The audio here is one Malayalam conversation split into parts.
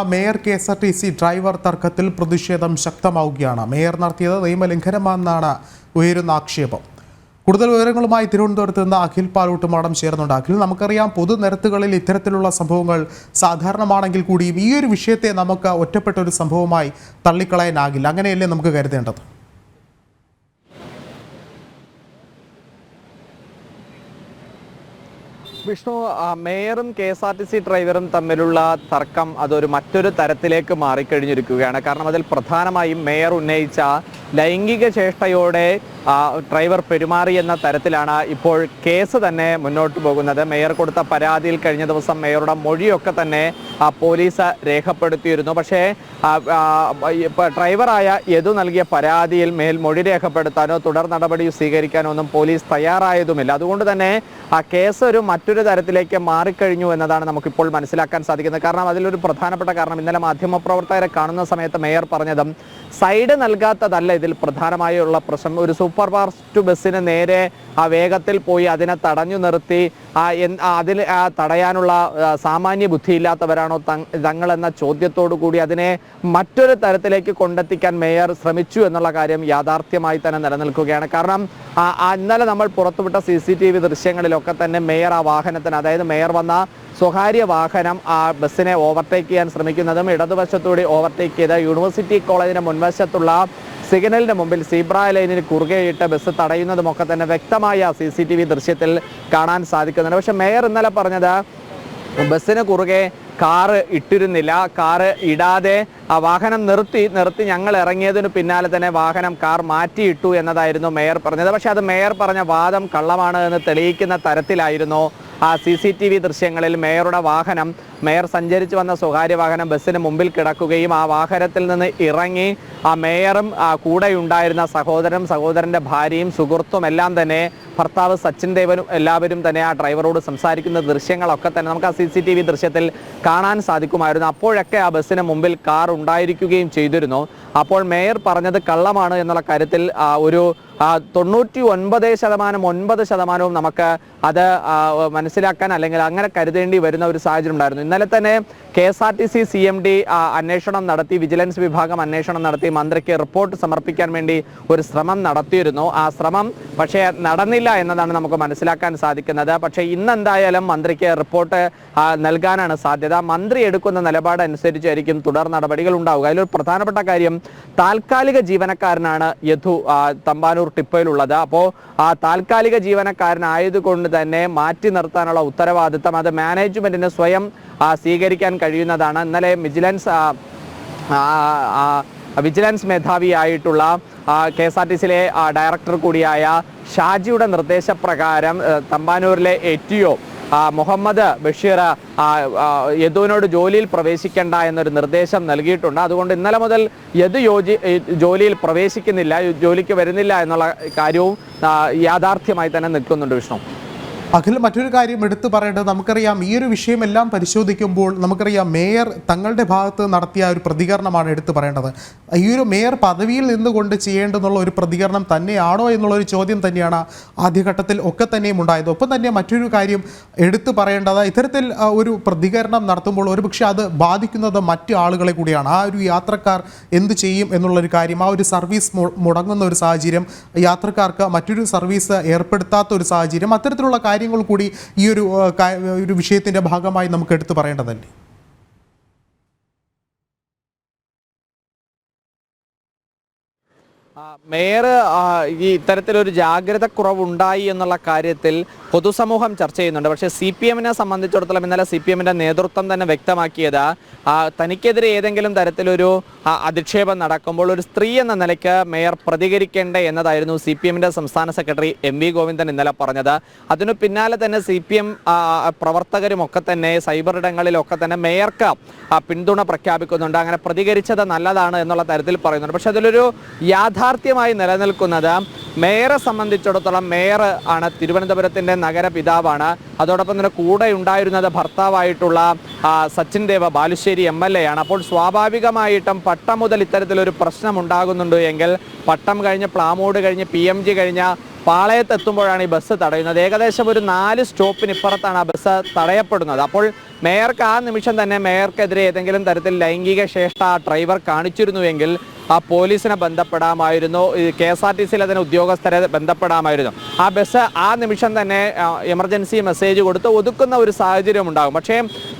Mayor K S R T C driver തർക്കത്തിൽ പ്രതിഷേധം ശക്തമാവുകയാണ്. മേയർ നടത്തിയത് നിയമലംഘനമാണെന്നാണ് ഉയരുന്ന ആക്ഷേപം. കൂടുതൽ വിവരങ്ങളുമായി തിരുവനന്തപുരത്ത് നിന്ന് അഖിൽ പാലൂട്ട് മാഡം ചേർന്നുണ്ട് അഖിൽ നമുക്കറിയാം പൊതുനിരത്തുകളിൽ ഇത്തരത്തിലുള്ള സംഭവങ്ങൾ സാധാരണമാണെങ്കിൽ കൂടിയും ഈ ഒരു വിഷയത്തെ നമുക്ക് ഒറ്റപ്പെട്ട ഒരു സംഭവമായി തള്ളിക്കളയാനാകില്ല. അങ്ങനെയല്ലേ നമുക്ക് കരുതേണ്ടത്? Vishnu മേയറും K S R T C ഡ്രൈവറും തമ്മിലുള്ള തർക്കം അതൊരു മറ്റൊരു തരത്തിലേക്ക് മാറിക്കഴിഞ്ഞിരിക്കുകയാണ്. കാരണം അതിൽ പ്രധാനമായും മേയർ ഉന്നയിച്ച ലൈംഗിക ചേഷ്ടയോടെ ഡ്രൈവർ പെരുമാറി എന്ന തരത്തിലാണ് ഇപ്പോൾ കേസ് തന്നെ മുന്നോട്ട് പോകുന്നത്. മേയർ കൊടുത്ത പരാതിയിൽ കഴിഞ്ഞ ദിവസം മേയറുടെ മൊഴിയൊക്കെ തന്നെ പോലീസ് രേഖപ്പെടുത്തിയിരുന്നു. പക്ഷേ ഡ്രൈവറായ യദു നൽകിയ പരാതിയിൽ മേൽ മൊഴി രേഖപ്പെടുത്താനോ തുടർ നടപടി സ്വീകരിക്കാനോ ഒന്നും പോലീസ് തയ്യാറായതുമില്ല. അതുകൊണ്ട് തന്നെ ആ കേസ് ഒരു മറ്റൊരു തരത്തിലേക്ക് മാറിക്കഴിഞ്ഞു എന്നതാണ് നമുക്കിപ്പോൾ മനസ്സിലാക്കാൻ സാധിക്കുന്നത്. കാരണം അതിലൊരു പ്രധാനപ്പെട്ട കാരണം ഇന്നലെ മാധ്യമപ്രവർത്തകരെ കാണുന്ന സമയത്ത് മേയർ പറഞ്ഞതും സൈഡ് നൽകാത്തതല്ല ഇതിൽ പ്രധാനമായുള്ള പ്രശ്നം. ഒരു സൂപ്പർ ഫാസ്റ്റ് ബസ്സിന് നേരെ ആ വേഗത്തിൽ പോയി അതിനെ തടഞ്ഞു നിർത്തി അതിൽ തടയാനുള്ള സാമാന്യ ബുദ്ധിയില്ലാത്തവരാണോ തങ്- തങ്ങൾ എന്ന ചോദ്യത്തോടു കൂടി അതിനെ മറ്റൊരു തരത്തിലേക്ക് കൊണ്ടെത്തിക്കാൻ മേയർ ശ്രമിച്ചു എന്നുള്ള കാര്യം യാഥാർത്ഥ്യമായി തന്നെ നിലനിൽക്കുകയാണ്. കാരണം ഇന്നലെ നമ്മൾ പുറത്തുവിട്ട സി സി ടി വി ദൃശ്യങ്ങളിലൊക്കെ തന്നെ മേയർ ആ വാഹനത്തിന് അതായത് മേയർ വന്ന സ്വകാര്യ വാഹനം ആ ബസ്സിനെ ഓവർടേക്ക് ചെയ്യാൻ ശ്രമിക്കുന്നതും ഇടതുവശത്തൂടെ ഓവർടേക്ക് ചെയ്ത യൂണിവേഴ്സിറ്റി കോളേജിന് മുൻവശത്തുള്ള സിഗ്നലിന് മുമ്പിൽ സീബ്ര ലൈനിന് കുറുകെയിട്ട് ബസ് തടയുന്നതുമൊക്കെ തന്നെ വ്യക്തമായ സി സി ടി വി ദൃശ്യത്തിൽ കാണാൻ സാധിക്കുന്നുണ്ട്. പക്ഷേ മേയർ ഇന്നലെ പറഞ്ഞത് ബസ്സിന് കുറുകെ കാറ് ഇട്ടിരുന്നില്ല കാറ് ഇടാതെ ആ വാഹനം നിർത്തി നിർത്തി ഞങ്ങൾ ഇറങ്ങിയതിന് പിന്നാലെ തന്നെ വാഹനം കാർ മാറ്റിയിട്ടു എന്നതായിരുന്നു മേയർ പറഞ്ഞത്. പക്ഷേ അത് മേയർ പറഞ്ഞ വാദം കള്ളമാണ് എന്ന് തെളിയിക്കുന്ന തരത്തിലായിരുന്നു ആ സി സി ടി വി ദൃശ്യങ്ങളിൽ മേയറുടെ വാഹനം മേയർ സഞ്ചരിച്ചു വന്ന സ്വകാര്യ വാഹനം ബസ്സിന് മുമ്പിൽ കിടക്കുകയും ആ വാഹനത്തിൽ നിന്ന് ഇറങ്ങി ആ മേയറും ആ കൂടെ ഉണ്ടായിരുന്ന സഹോദരനും സഹോദരന്റെ ഭാര്യയും സുഹൃത്തും എല്ലാം തന്നെ ഭർത്താവ് സച്ചിൻ ദേവനും എല്ലാവരും തന്നെ ആ ഡ്രൈവറോട് സംസാരിക്കുന്ന ദൃശ്യങ്ങളൊക്കെ തന്നെ നമുക്ക് ആ സി സി ടി വി ദൃശ്യത്തിൽ കാണാൻ സാധിക്കുമായിരുന്നു. അപ്പോഴൊക്കെ ആ ബസ്സിന് മുമ്പിൽ കാർ ഉണ്ടായിരിക്കുകയും ചെയ്തിരുന്നു. അപ്പോൾ മേയർ പറഞ്ഞത് കള്ളമാണ് എന്നുള്ള കാര്യത്തിൽ ഒരു തൊണ്ണൂറ്റി ഒൻപത് ശതമാനം ഒൻപത് ശതമാനവും നമുക്ക് അത് മനസ്സിലാക്കാൻ അല്ലെങ്കിൽ അങ്ങനെ കരുതേണ്ടി വരുന്ന ഒരു സാഹചര്യം ഉണ്ടായിരുന്നു. ഇന്നലെ തന്നെ K S R T C C M D അന്വേഷണം നടത്തി വിജിലൻസ് വിഭാഗം അന്വേഷണം നടത്തി മന്ത്രിക്ക് റിപ്പോർട്ട് സമർപ്പിക്കാൻ വേണ്ടി ഒരു ശ്രമം നടത്തിയിരുന്നു. ആ ശ്രമം പക്ഷേ നടന്നില്ല എന്നതാണ് നമുക്ക് മനസ്സിലാക്കാൻ സാധിക്കുന്നത്. പക്ഷേ ഇന്ന് എന്തായാലും മന്ത്രിക്ക് റിപ്പോർട്ട് നൽകാനാണ് സാധ്യത. മന്ത്രി എടുക്കുന്ന നിലപാട് അനുസരിച്ചായിരിക്കും തുടർ നടപടികൾ ഉണ്ടാവുക. അതിലൊരു പ്രധാനപ്പെട്ട കാര്യം താൽക്കാലിക ജീവനക്കാരനാണ് യഥു ആ, തമ്പാനൂർ ടിപ്പയിലുള്ളത്. അപ്പോൾ ആ താൽക്കാലിക ജീവനക്കാരനായതുകൊണ്ട് തന്നെ മാറ്റി നിർത്താനുള്ള ഉത്തരവാദിത്തം അത് മാനേജ്മെന്റിന് സ്വയം സ്വീകരിക്കാൻ കഴിയുന്നതാണ്. ഇന്നലെ വിജിലൻസ് വിജിലൻസ് മേധാവിയായിട്ടുള്ള കെ എസ് ആർ ടി സിയിലെ ഡയറക്ടർ കൂടിയായ ഷാജിയുടെ നിർദ്ദേശപ്രകാരം തമ്പാനൂരിലെ എറ്റിഒ മുഹമ്മദ് ബഷീർ യദുവിനോട് ജോലിയിൽ പ്രവേശിക്കേണ്ട എന്നൊരു നിർദ്ദേശം നൽകിയിട്ടുണ്ട്. അതുകൊണ്ട് ഇന്നലെ മുതൽ യദു യോജി ജോലിയിൽ പ്രവേശിക്കുന്നില്ല ജോലിക്ക് വരുന്നില്ല എന്നുള്ള കാര്യവും യാഥാർത്ഥ്യമായി തന്നെ നിൽക്കുന്നുണ്ട് വിഷ്ണു. അഖിൽ മറ്റൊരു കാര്യം എടുത്തു പറയേണ്ടത് നമുക്കറിയാം ഈ ഒരു വിഷയമെല്ലാം പരിശോധിക്കുമ്പോൾ നമുക്കറിയാം മേയർ തങ്ങളുടെ ഭാഗത്ത് നടത്തിയ ഒരു പ്രതികരണമാണ് എടുത്തു പറയേണ്ടത്. ഈ ഒരു മേയർ പദവിയിൽ നിന്നുകൊണ്ട് ചെയ്യേണ്ടെന്നുള്ള ഒരു പ്രതികരണം തന്നെയാണോ എന്നുള്ള ഒരു ചോദ്യം തന്നെയാണ് ആദ്യഘട്ടത്തിൽ ഒക്കെ തന്നെയും ഉണ്ടായത്. ഒപ്പം തന്നെ മറ്റൊരു കാര്യം എടുത്തു പറയേണ്ടത് ഇത്തരത്തിൽ ഒരു പ്രതികരണം നടത്തുമ്പോൾ ഒരുപക്ഷെ അത് ബാധിക്കുന്നത് മറ്റു ആളുകളെ കൂടിയാണ്. ആ ഒരു യാത്രക്കാർ എന്ത് ചെയ്യും എന്നുള്ളൊരു കാര്യം ആ ഒരു സർവീസ് മുടങ്ങുന്ന ഒരു സാഹചര്യം യാത്രക്കാർക്ക് മറ്റൊരു സർവീസ് ഏർപ്പെടുത്താത്ത ഒരു സാഹചര്യം അത്തരത്തിലുള്ള കാര്യങ്ങൾ കൂടി ഈ ഒരു ഒരു വിഷയത്തിന്റെ ഭാഗമായി നമുക്ക് എടുത്തു പറയേണ്ടതല്ലേ? മേയർ ഈ ഇത്തരത്തിലൊരു ജാഗ്രത കുറവുണ്ടായി എന്നുള്ള കാര്യത്തിൽ പൊതുസമൂഹം ചർച്ച ചെയ്യുന്നുണ്ട്. പക്ഷേ സി പി എമ്മിനെ സംബന്ധിച്ചിടത്തോളം ഇന്നലെ സി പി എമ്മിന്റെ നേതൃത്വം തന്നെ വ്യക്തമാക്കിയത് തനിക്കെതിരെ ഏതെങ്കിലും തരത്തിലൊരു അധിക്ഷേപം നടക്കുമ്പോൾ ഒരു സ്ത്രീ എന്ന നിലയ്ക്ക് മേയർ പ്രതികരിക്കേണ്ടേ എന്നതായിരുന്നു സി പി എമ്മിന്റെ സംസ്ഥാന സെക്രട്ടറി എം വി ഗോവിന്ദൻ ഇന്നലെ പറഞ്ഞത്. അതിനു പിന്നാലെ തന്നെ സി പി എം പ്രവർത്തകരുമൊക്കെ തന്നെ സൈബർ ഇടങ്ങളിലൊക്കെ തന്നെ മേയർക്ക് പിന്തുണ പ്രഖ്യാപിക്കുന്നുണ്ട്. അങ്ങനെ പ്രതികരിച്ചത് നല്ലതാണ് എന്നുള്ള തരത്തിൽ പറയുന്നുണ്ട്. പക്ഷെ അതിലൊരു യാഥാർത്ഥ്യമായി നിലനിൽക്കുന്നത് മേയറെ സംബന്ധിച്ചിടത്തോളം മേയർ ആണ് തിരുവനന്തപുരത്തിന്റെ നഗരപിതാവാണ്. അതോടൊപ്പം തന്നെ കൂടെ ഉണ്ടായിരുന്നത് ഭർത്താവായിട്ടുള്ള Sachin Dev Balussery M L A ആണ്. അപ്പോൾ സ്വാഭാവികമായിട്ടും പട്ടം മുതൽ ഇത്തരത്തിലൊരു പ്രശ്നം ഉണ്ടാകുന്നുണ്ട് എങ്കിൽ പട്ടം കഴിഞ്ഞ് പ്ലാമോട് കഴിഞ്ഞ് പി എം ജി കഴിഞ്ഞ പാളയത്തെത്തുമ്പോഴാണ് ഈ ബസ് തടയുന്നത്. ഏകദേശം ഒരു നാല് സ്റ്റോപ്പിന് ഇപ്പുറത്താണ് ആ ബസ് തടയപ്പെടുന്നത്. അപ്പോൾ മേയർക്ക് ആ നിമിഷം തന്നെ മേയർക്കെതിരെ ഏതെങ്കിലും തരത്തിൽ ലൈംഗിക ശേഷ ആ ഡ്രൈവർ കാണിച്ചിരുന്നുവെങ്കിൽ ആ പോലീസിനെ ബന്ധപ്പെടാമായിരുന്നു. കെ എസ് ആർ ടി സിയിൽ അതിന് ഉദ്യോഗസ്ഥരെ ബന്ധപ്പെടാമായിരുന്നു. ആ ബസ് ആ നിമിഷം തന്നെ എമർജൻസി മെസ്സേജ് കൊടുത്ത് ഒതുക്കുന്ന ഒരു സാഹചര്യം ഉണ്ടാകും. പക്ഷേ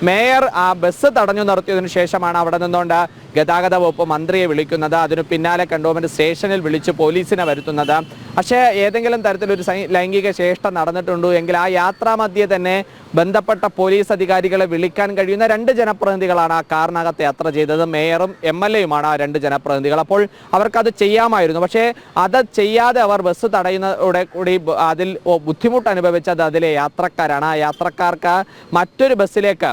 മേയർ ആ ബസ് തടഞ്ഞു നിർത്തിയതിനു ശേഷമാണ് അവിടെ നിന്നുകൊണ്ട് ഗതാഗത വകുപ്പ് മന്ത്രിയെ വിളിക്കുന്നത്. അതിനു പിന്നാലെ കണ്ടോമെന്റ് സ്റ്റേഷനിൽ വിളിച്ച് പോലീസിനെ വരുത്തുന്നത്. പക്ഷേ ഏതെങ്കിലും തരത്തിലൊരു ലൈംഗിക ചേഷ്ട നടന്നിട്ടുണ്ടോ? എങ്കിൽ ആ യാത്രാമധ്യേ തന്നെ ബന്ധപ്പെട്ട പോലീസ് അധികാരികളെ വിളിക്കാൻ കഴിയുന്ന രണ്ട് ജനപ്രതിനിധികളാണ് ആ കാറിനകത്ത് യാത്ര ചെയ്തത്. മേയറും എം എൽ എയുമാണ് ആ രണ്ട് ജനപ്രതിനിധികൾ. അപ്പോൾ അവർക്കത് ചെയ്യാമായിരുന്നു. പക്ഷേ അത് ചെയ്യാതെ അവർ ബസ് തടയുന്നതോടെ കൂടി അതിൽ ബുദ്ധിമുട്ട് അനുഭവിച്ചത് അതിലെ യാത്രക്കാരാണ്. ആ യാത്രക്കാർക്ക് മറ്റൊരു ബസ്സിലേക്ക്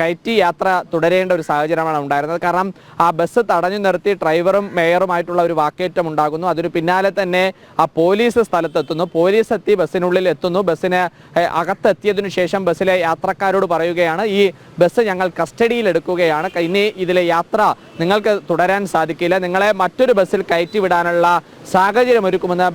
കയറ്റി യാത്ര തുടരേണ്ട ഒരു സാഹചര്യമാണ് ഉണ്ടായിരുന്നത്. കാരണം ആ ബസ് തടഞ്ഞു നിർത്തി ഡ്രൈവറും മേയറുമായിട്ടുള്ള ഒരു വാക്കേറ്റം ഉണ്ടാകുന്നു. അതിന് പിന്നാലെ തന്നെ ആ പോലീസ് സ്ഥലത്തെത്തുന്നു. പോലീസ് എത്തി ബസ്സിനുള്ളിൽ എത്തുന്നു. ബസ്സിന് അകത്തെത്തിയതിനു ശേഷം ബസ്സിലെ യാത്രക്കാരോട് പറയുകയാണ് ഈ ബസ് ഞങ്ങൾ കസ്റ്റഡിയിൽ എടുക്കുകയാണ് ഇനി ഇതിലെ യാത്ര നിങ്ങൾക്ക് തുടരാൻ സാധിക്കില്ല. നിങ്ങളെ മറ്റൊരു ബസ്സിൽ കയറ്റിവിടാനുള്ള സാഹചര്യം ഒരുക്കുമെന്ന്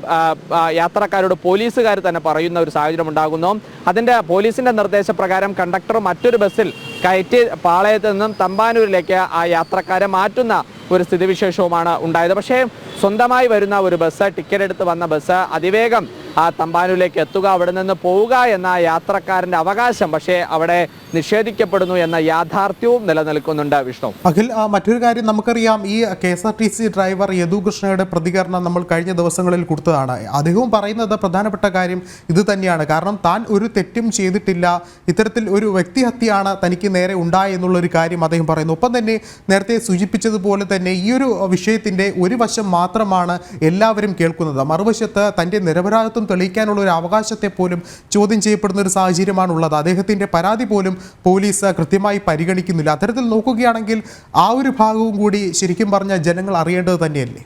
യാത്രക്കാരോട് പോലീസുകാർ തന്നെ പറയുന്ന ഒരു സാഹചര്യം ഉണ്ടാകുന്നു. അതിന്റെ പോലീസിന്റെ നിർദ്ദേശപ്രകാരം കണ്ടക്ടർ മറ്റൊരു ബസ്സിൽ കയറ്റി പാളയത്ത് നിന്നും തമ്പാനൂരിലേക്ക് ആ യാത്രക്കാരെ മാറ്റുന്ന ഒരു സ്ഥിതിവിശേഷവുമാണ് ഉണ്ടായത്. പക്ഷേ സ്വന്തമായി വരുന്ന ഒരു ബസ് ടിക്കറ്റ് എടുത്ത് വന്ന ബസ് അതിവേഗം ആ തമ്പാനൂരിലേക്ക് എത്തുക അവിടെ നിന്ന് പോവുക എന്ന യാത്രക്കാരന്റെ അവകാശം പക്ഷേ അവിടെ നിഷേധിക്കപ്പെടുന്നു എന്ന യാഥാർത്ഥ്യവും നിലനിൽക്കുന്നുണ്ട് വിഷ്ണു. അഖിൽ മറ്റൊരു കാര്യം നമുക്കറിയാം. ഈ K S R T C driver യദുകൃഷ്ണയുടെ പ്രതികരണം നമ്മൾ കഴിഞ്ഞ ദിവസങ്ങളിൽ കൊടുത്തതാണ്. അദ്ദേഹവും പറയുന്നത് പ്രധാനപ്പെട്ട കാര്യം ഇത് തന്നെയാണ്. കാരണം താൻ ഒരു തെറ്റും ചെയ്തിട്ടില്ല. ഇത്തരത്തിൽ ഒരു വ്യക്തിഹത്യയാണ് തനിക്ക് നേരെ ഉണ്ടായി കാര്യം അദ്ദേഹം പറയുന്നു. ഒപ്പം തന്നെ നേരത്തെ സൂചിപ്പിച്ചതുപോലെ തന്നെ ഈ ഒരു വിഷയത്തിന്റെ ഒരു വശം മാത്രമാണ് എല്ലാവരും കേൾക്കുന്നത്. മറുവശത്ത് തന്റെ നിരപരാധിത്വം തെളിയിക്കാനുള്ള ഒരു അവകാശത്തെ പോലും ചോദ്യം ചെയ്യപ്പെടുന്ന ഒരു സാഹചര്യമാണ് ഉള്ളത് അദ്ദേഹത്തിന്റെ പരാതി പോലും പോലീസ് കൃത്യമായി പരിഗണിക്കുന്നില്ല. അത്തരത്തിൽ നോക്കുകയാണെങ്കിൽ ആ ഒരു ഭാഗവും കൂടി ശരിക്കും പറഞ്ഞാൽ ജനങ്ങൾ അറിയേണ്ടത് തന്നെയല്ലേ?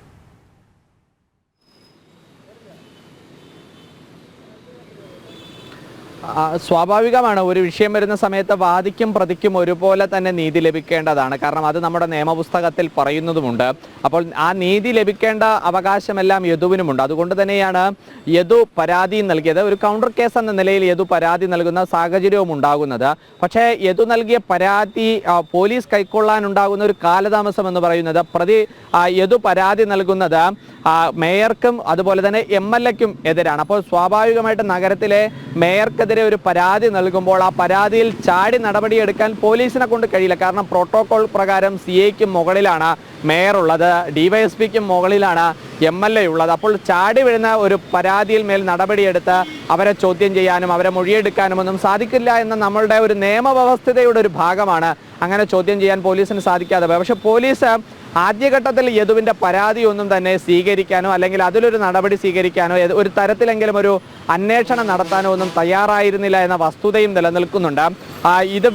സ്വാഭാവികമാണ്. ഒരു വിഷയം വരുന്ന സമയത്ത് വാദിക്കും പ്രതിക്കും ഒരുപോലെ തന്നെ നീതി ലഭിക്കേണ്ടതാണ്. കാരണം അത് നമ്മുടെ നിയമപുസ്തകത്തിൽ പറയുന്നതുമുണ്ട്. അപ്പോൾ ആ നീതി ലഭിക്കേണ്ട അവകാശമെല്ലാം യദുവിനുമുണ്ട്. അതുകൊണ്ട് തന്നെയാണ് യദു പരാതി നൽകിയത്. ഒരു കൗണ്ടർ കേസ് എന്ന നിലയിൽ യദു പരാതി നൽകുന്ന സാഹചര്യവും ഉണ്ടാകുന്നത്. പക്ഷേ യദു നൽകിയ പരാതി പോലീസ് കൈക്കൊള്ളാനുണ്ടാകുന്ന ഒരു കാലതാമസം എന്ന് പറയുന്നത് പ്രതി യദു പരാതി നൽകുന്നത് മേയർക്കും അതുപോലെ തന്നെ എം എൽ എക്കും എതിരാണ്. അപ്പോൾ സ്വാഭാവികമായിട്ട് നഗരത്തിലെ മേയർക്കെതിരെ ഒരു പരാതി നൽകുമ്പോൾ ആ പരാതിയിൽ ചാടി നടപടിയെടുക്കാൻ പോലീസിനെ കൊണ്ട് കഴിയില്ല. കാരണം പ്രോട്ടോകോൾ പ്രകാരം സി എക്ക് മുകളിലാണ് മേയർ ഉള്ളത് ഡിവൈഎസ്പിക്കും മുകളിലാണ് എം എൽ എ ഉള്ളത്. അപ്പോൾ ചാടി വീഴുന്ന ഒരു പരാതിയിൽ മേൽ നടപടിയെടുത്ത് അവരെ ചോദ്യം ചെയ്യാനും അവരെ മൊഴിയെടുക്കാനും ഒന്നും സാധിക്കില്ല എന്ന നമ്മളുടെ ഒരു നിയമവ്യവസ്ഥതയുടെ ഒരു ഭാഗമാണ്. അങ്ങനെ ചോദ്യം ചെയ്യാൻ പോലീസിന് സാധിക്കാതെ പക്ഷെ പോലീസ് ആദ്യഘട്ടത്തിൽ യദുവിന്റെ പരാതി ഒന്നും തന്നെ സ്വീകരിക്കാനോ അല്ലെങ്കിൽ അതിലൊരു നടപടി സ്വീകരിക്കാനോ ഒരു തരത്തിലെങ്കിലും ഒരു അന്വേഷണം നടത്താനോ ഒന്നും തയ്യാറായിരുന്നില്ല എന്ന വസ്തുതയും നിലനിൽക്കുന്നുണ്ട്. ഇത്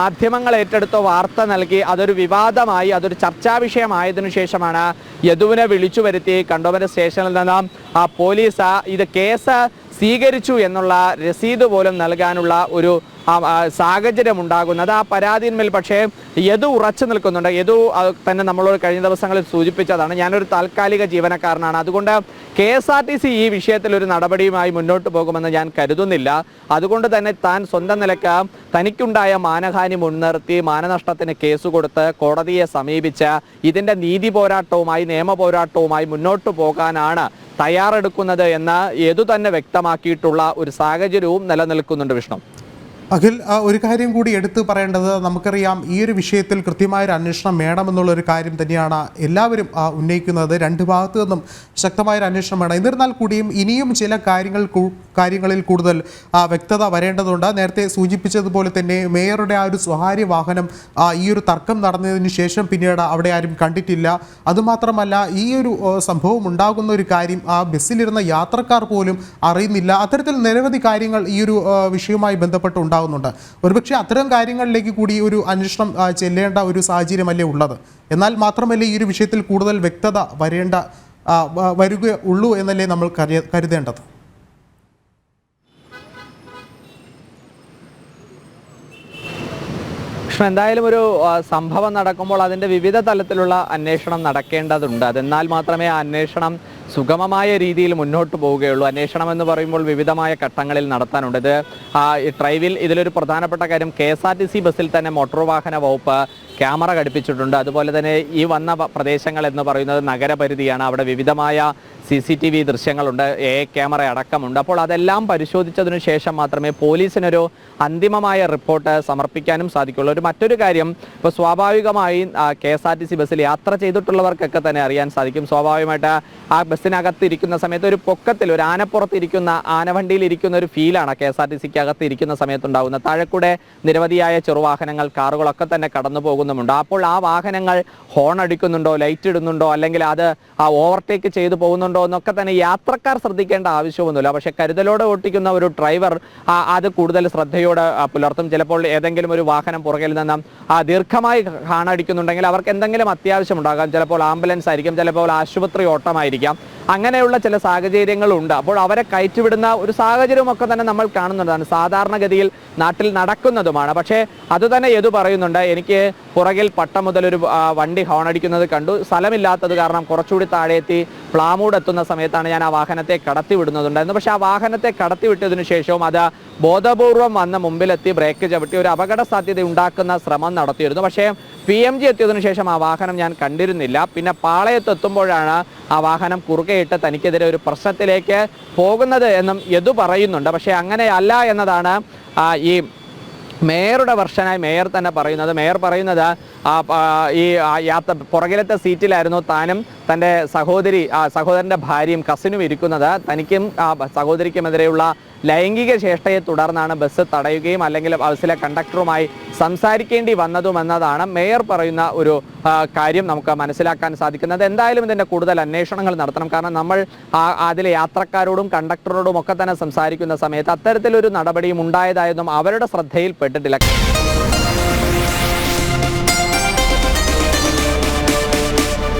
മാധ്യമങ്ങൾ ഏറ്റെടുത്ത വാർത്ത നൽകി അതൊരു വിവാദമായി അതൊരു ചർച്ചാ വിഷയമായതിനു ശേഷമാണ് യദുവിനെ വിളിച്ചു വരുത്തി കണ്ടോമന സ്റ്റേഷനിൽ നിന്ന് ആ പോലീസ് ഇത് കേസ് സ്വീകരിച്ചു എന്നുള്ള രസീത് പോലും നൽകാനുള്ള ഒരു ആ, ആ, പരാതിന്മേൽ പക്ഷേ യദു ഉറച്ചു നിൽക്കുന്നുണ്ട്. യദു തന്നെ നമ്മളോട് കഴിഞ്ഞ ദിവസങ്ങളിൽ സൂചിപ്പിച്ചതാണ്. ഞാനൊരു താൽക്കാലിക ജീവനക്കാരനാണ്. അതുകൊണ്ട് K S R T C ഈ വിഷയത്തിൽ ഒരു നടപടിയുമായി മുന്നോട്ട് പോകുമെന്ന് ഞാൻ കരുതുന്നില്ല. അതുകൊണ്ട് തന്നെ താൻ സ്വന്തം നിലയ്ക്ക് തനിക്കുണ്ടായ മാനഹാനി മുൻനിർത്തി മാനനഷ്ടത്തിന് കേസ് കൊടുത്ത് കോടതിയെ സമീപിച്ച് ഇതിന്റെ നീതി പോരാട്ടവുമായി നിയമ പോരാട്ടവുമായി മുന്നോട്ട് പോകാനാണ് തയ്യാറെടുക്കുന്നത് എന്ന് യദു തന്നെ വ്യക്തമാക്കിയിട്ടുള്ള ഒരു സാഹചര്യവും നിലനിൽക്കുന്നുണ്ട് വിഷ്ണു. അഖിൽ ഒരു കാര്യം കൂടി എടുത്തു പറയേണ്ടത് നമുക്കറിയാം ഈ ഒരു വിഷയത്തിൽ കൃത്യമായൊരു അന്വേഷണം വേണമെന്നുള്ളൊരു കാര്യം തന്നെയാണ് എല്ലാവരും ഉന്നയിക്കുന്നത്. രണ്ട് ഭാഗത്തു നിന്നും ശക്തമായൊരു അന്വേഷണം വേണം. എന്നിരുന്നാൽ കൂടിയും ഇനിയും ചില കാര്യങ്ങൾ കാര്യങ്ങളിൽ കൂടുതൽ വ്യക്തത വരേണ്ടതുണ്ട്. നേരത്തെ സൂചിപ്പിച്ചതുപോലെ തന്നെ മേയറുടെ ആ ഒരു സ്വകാര്യ വാഹനം ഈ ഒരു തർക്കം നടന്നതിന് ശേഷം പിന്നീട് അവിടെ ആരും കണ്ടിട്ടില്ല. അതുമാത്രമല്ല ഈ ഒരു സംഭവം ഉണ്ടാകുന്ന ഒരു കാര്യം ആ ബസ്സിലിരുന്ന യാത്രക്കാർ പോലും അറിയുന്നില്ല. അത്തരത്തിൽ നിരവധി കാര്യങ്ങൾ ഈ ഒരു വിഷയവുമായി ബന്ധപ്പെട്ട് ഉണ്ടാകുന്നുണ്ട് ഒരുപക്ഷെ അത്തരം കാര്യങ്ങളിലേക്ക് കൂടി ഒരു അന്വേഷണം ചെല്ലേണ്ട ഒരു സാഹചര്യമല്ലേ ഉള്ളത്. എന്നാൽ മാത്രമല്ലേ ഈ ഒരു വിഷയത്തിൽ കൂടുതൽ വ്യക്തത വരേണ്ട വരിക ഉള്ളൂ എന്നല്ലേ നമ്മൾ കരുതേണ്ടത്? കൃഷ്ണ എന്തായാലും ഒരു സംഭവം നടക്കുമ്പോൾ അതിന്റെ വിവിധ തലത്തിലുള്ള അന്വേഷണം നടക്കേണ്ടതുണ്ട്. അതെന്നാൽ മാത്രമേ ആ അന്വേഷണം സുഗമമായ രീതിയിൽ മുന്നോട്ട് പോവുകയുള്ളൂ. അന്വേഷണം എന്ന് പറയുമ്പോൾ വിവിധമായ ഘട്ടങ്ങളിൽ നടത്താനുണ്ട്. ഇത് ഡ്രൈവിൽ ഇതിലൊരു പ്രധാനപ്പെട്ട കാര്യം K S R T C ബസ്സിൽ തന്നെ മോട്ടോർ വാഹന വകുപ്പ് ക്യാമറ ഘടിപ്പിച്ചിട്ടുണ്ട്. അതുപോലെ തന്നെ ഈ വന്ന പ്രദേശങ്ങൾ എന്ന് പറയുന്നത് നഗരപരിധിയാണ്. അവിടെ വിവിധമായ സി സി ടി വി ദൃശ്യങ്ങളുണ്ട്. എ ക്യാമറ അടക്കമുണ്ട്. അപ്പോൾ അതെല്ലാം പരിശോധിച്ചതിനു ശേഷം മാത്രമേ പോലീസിനൊരു അന്തിമമായ റിപ്പോർട്ട് സമർപ്പിക്കാനും സാധിക്കുള്ളൂ. ഒരു മറ്റൊരു കാര്യം ഇപ്പോൾ സ്വാഭാവികമായി K S R T C ബസ്സിൽ യാത്ര ചെയ്തിട്ടുള്ളവർക്കൊക്കെ തന്നെ അറിയാൻ സാധിക്കും. സ്വാഭാവികമായിട്ട് ആ ബസ്സിനകത്ത് ഇരിക്കുന്ന സമയത്ത് ഒരു പൊക്കത്തിൽ ഒരു ആനപ്പുറത്ത് ഇരിക്കുന്ന ആനവണ്ടിയിൽ ഇരിക്കുന്ന ഒരു ഫീലാണ് കെ എസ് ആർ ടി സിക്ക് അകത്ത് ഇരിക്കുന്ന സമയത്തുണ്ടാകുന്നത് താഴെക്കൂടെ നിരവധിയായ ചെറുവാഹനങ്ങൾ കാറുകളൊക്കെ തന്നെ കടന്നു പോകുന്നുമുണ്ട്. അപ്പോൾ ആ വാഹനങ്ങൾ ഹോൺ അടിക്കുന്നുണ്ടോ ലൈറ്റ് ഇടുന്നുണ്ടോ അല്ലെങ്കിൽ അത് ആ ഓവർടേക്ക് ചെയ്തു പോകുന്നുണ്ടോ എന്നൊക്കെ തന്നെ യാത്രക്കാർ ശ്രദ്ധിക്കേണ്ട ആവശ്യമൊന്നുമില്ല. പക്ഷെ കരുതലോടെ ഓട്ടിക്കുന്ന ഒരു ഡ്രൈവർ അത് കൂടുതൽ ശ്രദ്ധയോടെ പുലർത്തും. ചിലപ്പോൾ ഏതെങ്കിലും ഒരു വാഹനം പുറകിൽ നിന്ന് ആ ദീർഘമായി കാണടിക്കുന്നുണ്ടെങ്കിൽ അവർക്ക് എന്തെങ്കിലും അത്യാവശ്യം ഉണ്ടാകാം ചിലപ്പോൾ ആംബുലൻസ് ആയിരിക്കും ചിലപ്പോൾ ആശുപത്രി ഓട്ടമായിരിക്കാം. അങ്ങനെയുള്ള ചില സാഹചര്യങ്ങളുണ്ട്. അപ്പോൾ അവരെ കയറ്റിവിടുന്ന ഒരു സാഹചര്യമൊക്കെ തന്നെ നമ്മൾ കാണുന്നതാണ്. സാധാരണഗതിയിൽ നാട്ടിൽ നടക്കുന്നതുമാണ്. പക്ഷേ അത് തന്നെ പറയുന്നുണ്ട്. എനിക്ക് പുറകിൽ പട്ടം മുതൽ ഒരു വണ്ടി ഹോണടിക്കുന്നത് കണ്ടു. സ്ഥലമില്ലാത്തത് കാരണം കുറച്ചുകൂടി താഴെ എത്തി പ്ലാമൂട് എത്തുന്ന സമയത്താണ് ഞാൻ ആ വാഹനത്തെ കടത്തി വിടുന്നതുണ്ടായിരുന്നു പക്ഷേ ആ വാഹനത്തെ കടത്തിവിട്ടതിനു ശേഷവും അത് ബോധപൂർവം വന്ന മുമ്പിലെത്തി ബ്രേക്ക് ചവിട്ടി ഒരു അപകട സാധ്യത ഉണ്ടാക്കുന്ന ശ്രമം നടത്തിയിരുന്നു. പക്ഷേ പി എം ജി എത്തിയതിനു ശേഷം ആ വാഹനം ഞാൻ കണ്ടിരുന്നില്ല. പിന്നെ പാളയത്ത് എത്തുമ്പോഴാണ് ആ വാഹനം കുറുകെയിട്ട് തനിക്കെതിരെ ഒരു പ്രശ്നത്തിലേക്ക് പോകുന്നത് എന്നും യദു പറയുന്നുണ്ട്. പക്ഷേ അങ്ങനെയല്ല എന്നതാണ് ഈ മേയറുടെ വർഷനായി മേയർ തന്നെ പറയുന്നത്. മേയർ പറയുന്നത് ഈ യാത്ര പുറകിലത്തെ സീറ്റിലായിരുന്നു താനും തന്റെ സഹോദരി സഹോദരന്റെ ഭാര്യയും കസിനും ഇരിക്കുന്നത്. തനിക്കും സഹോദരിക്കുമെതിരെയുള്ള ലൈംഗിക ചേഷ്ടയെ തുടർന്നാണ് ബസ് തടയുകയും അല്ലെങ്കിൽ ബസ്സിലെ കണ്ടക്ടറുമായി സംസാരിക്കേണ്ടി വന്നതുമെന്നതാണ് മേയർ പറയുന്ന ഒരു കാര്യം നമുക്ക് മനസ്സിലാക്കാൻ സാധിക്കുന്നത്. എന്തായാലും ഇതിന്റെ കൂടുതൽ അന്വേഷണങ്ങൾ നടത്തണം. കാരണം നമ്മൾ അതിലെ യാത്രക്കാരോടും കണ്ടക്ടറോടും ഒക്കെ തന്നെ സംസാരിക്കുന്ന സമയത്ത് അത്തരത്തിലൊരു നടപടിയും ഉണ്ടായതായതും അവരുടെ ശ്രദ്ധയിൽപ്പെട്ടിട്ടില്ല